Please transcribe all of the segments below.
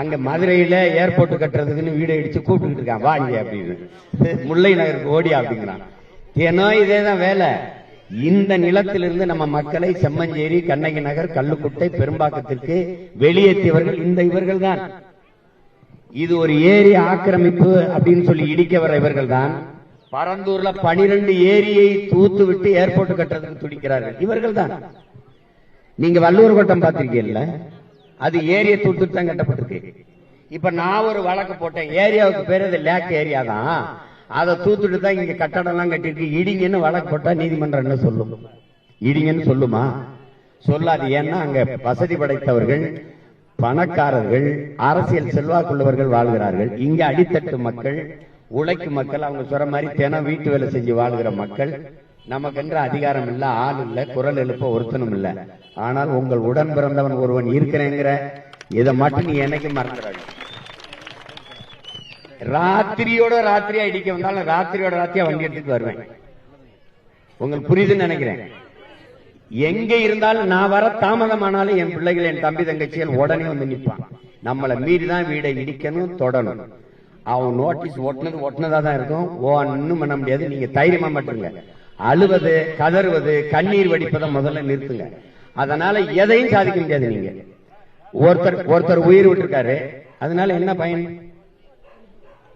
அங்க மதுரையில ஏர்போர்ட் கட்டுறதுக்குன்னு வீடு அடிச்சு கூப்பிட்டு இருக்கான். வாங்க அப்படின்னு. முல்லை நகருக்கு ஓடி அப்படிங்கிறான். ஏனோ இதேதான் வேலை. இந்த நிலத்திலிருந்து நம்ம மக்களை செம்மஞ்சேரி கண்ணகி நகர் கல்லுக்குட்டை பெரும்பாக்கத்திற்கு வெளியேற்றியவர்கள் இந்த இவர்கள் தான் இது ஒரு ஏரி ஆக்கிரமிப்பு அப்படின்னு சொல்லி இடிக்க வர இவர்கள் தான் பரந்தூர்ல பனிரெண்டு ஏரியை தூத்து விட்டு ஏர்போர்ட் கட்டுறதுக்கு துடிக்கிறார்கள். இவர்கள் தான் நீங்க வள்ளூர் கோட்டம் பார்த்திருக்கீங்கல்ல? அது ஏரியை தூத்துட்டு தான் கட்டப்பட்டிருக்கு. இப்ப நான் ஒரு வழக்கு போட்டேன். ஏரியாவுக்கு பேர் அது லேக் ஏரியா தான். அதை தூத்துட்டு தான் இங்க கட்டடம் எல்லாம் கட்டிருக்கு இடிங்கன்னு வழக்கு போட்டா நீதிமன்றம் என்ன சொல்லும்? இடிங்கன்னு சொல்லுமா? சொல்லாது. ஏன்னா அங்க வசதி படைத்தவர்கள் பணக்காரர்கள் அரசியல் செல்வாக்குள்ளவர்கள் வாழ்கிறார்கள். இங்க அடித்தட்டு மக்கள் உழைக்கும் மக்கள் அவங்க சொல்ற மாதிரி தினம் வீட்டு வேலை செஞ்சு வாழ்கிற மக்கள் நமக்கென்ற அதிகாரம் இல்ல ஆள் இல்ல குரல் எழுப்ப ஒருத்தனும் இல்ல. ஆனால் உங்கள் உடன் பிறந்தவன் ஒருவன் இருக்கிறேங்கிற இதை மட்டும் நீ என்னைக்கு மறந்துடாது. ராத்திரியோட ராத்திரியா இடிக்க வந்தாலும் ராத்திரியோட ராத்திரியா வண்டி எடுத்துட்டு வருவேன். உங்களுக்கு புரியுதுன்னு நினைக்கிறேன். எங்க இருந்தாலும் நான் வர தாமதமானாலும் என் பிள்ளைகள் என் தம்பி தங்கச்சிகள் உடனே வந்து நிற்பான் நம்மளை மீறி தான் வீடை இடிக்கணும் தொடணும். அவன் நோட்டீஸ் ஓட்டுனது ஓட்டுனதா தான் இருக்கும். ஒன்னும் பண்ண முடியாது. நீங்க தைரியமா மாட்டுங்க அழுவது கதறுவது கண்ணீர் வடிப்பதை முதல்ல நிறுத்துங்க. அதனால எதையும் சாதிக்க முடியாது நீங்க. ஒருத்தர் ஒருத்தர் உயிர் விட்டுருக்காரு அதனால என்ன பயன்?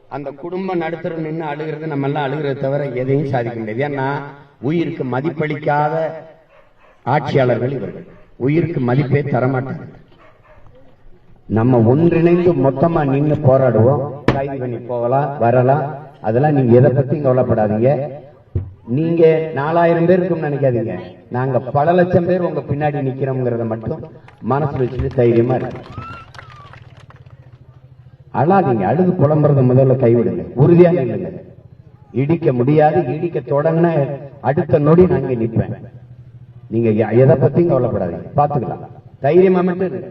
அந்த குடும்பம் நடுத்தர நின்று அழுகிறது நம்ம எல்லாம் அழுகிறத தவிர எதையும் சாதிக்க முடியாது. ஏன்னா உயிருக்கு மதிப்பளிக்காத ஆட்சியாளர்கள் இவர்கள். உயிருக்கு மதிப்பே தரமாட்டாங்க. நம்ம ஒன்றிணைந்து மொத்தமா நின்று போராடுவோம். கைது பண்ணி போகலாம் வரலாம். அதெல்லாம் நீங்க எதை பத்தி கவலைப்படாதீங்க. நீங்க நாலாயிரம் பேர் இருக்கும்னு நினைக்காதீங்க. நாங்க பல லட்சம் பேர் உங்க பின்னாடி நிக்கிறோம்ங்கிறத மட்டும் மனசு வச்சுட்டு தைரியமா இருக்கு அழாதீங்க. அழுது புலம்புறத முதல்ல கைவிடுங்க. உறுதியா நில்லுங்க. இடிக்க முடியாது. இடிக்க தொடங்கின அடுத்த நொடி நான் நிற்பேன் நீங்க எதை பத்தியும் கவலைப்படாதீங்க. பாத்துக்கலாம் தைரியமா மட்டும் இருங்க.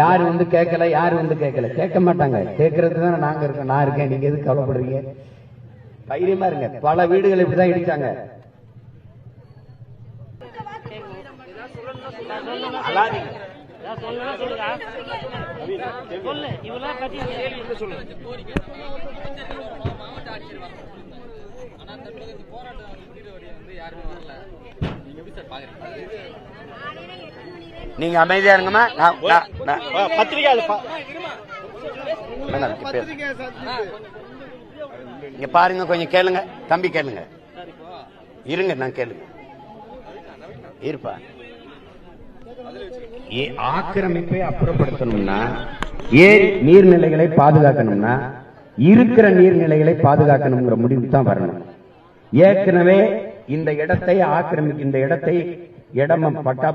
யாரு வந்து கேட்கல யாரு வந்து கேட்கல? கேட்க மாட்டாங்க. கேட்கறது தானே நாங்க இருக்கோம். நான் இருக்கேன். நீங்க எதுக்கு கவலைப்படுறீங்க? தைரியமா இருங்க. பல வீடுகள் இப்படிதான் இடிச்சாங்க. சொல்லுங்க சொல்லு இவெல்லாம் பத்தி சொல்லு நீங்க அமைதியா இருங்கம்மா. இங்க பாருங்க கொஞ்சம் கேளுங்க. தம்பி கேளுங்க. இருங்க நான் கேளுங்க. இருப்பா. ஏ, ஆக்கிரமிப்பை அப்புறப்படுத்தணும்னா ஏரி நீர்நிலைகளை பாதுகாக்கணும்னா இருக்கிற நீர்நிலைகளை பாதுகாக்கணுங்கிற முடிவுக்கு தான் வரணும். ஏற்கனவே இந்த இடத்தை ஆக்கிரமிக்க இந்த இடத்தை இடம பட்டா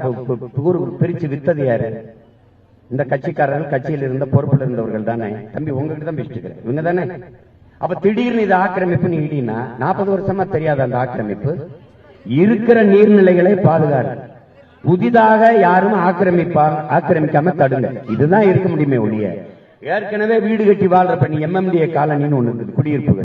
பிரிச்சு வித்தது யாரு? இந்த கட்சிக்காரர்கள் கட்சியில் இருந்த பொறுப்பில் இருந்தவர்கள் தானே. தம்பி உங்ககிட்ட தான் பேசிட்டு இவங்க தானே? அப்ப திடீர்னு இது ஆக்கிரமிப்பு நீடினா நாற்பது வருஷமா தெரியாத அந்த ஆக்கிரமிப்பு? இருக்கிற நீர்நிலைகளை பாதுகாரு. புதிதாக யாரும் ஆக்கிரமிப்பா ஆக்கிரமிக்காம தடுங்க. இதுதான் இருக்க முடியுமே ஒழிய. ஏற்கனவே வீடு கட்டி வாழ்ற பண்ணி எம்எம்டிஏ காலனின்னு ஒண்ணு இருக்குது குடியிருப்புகள்.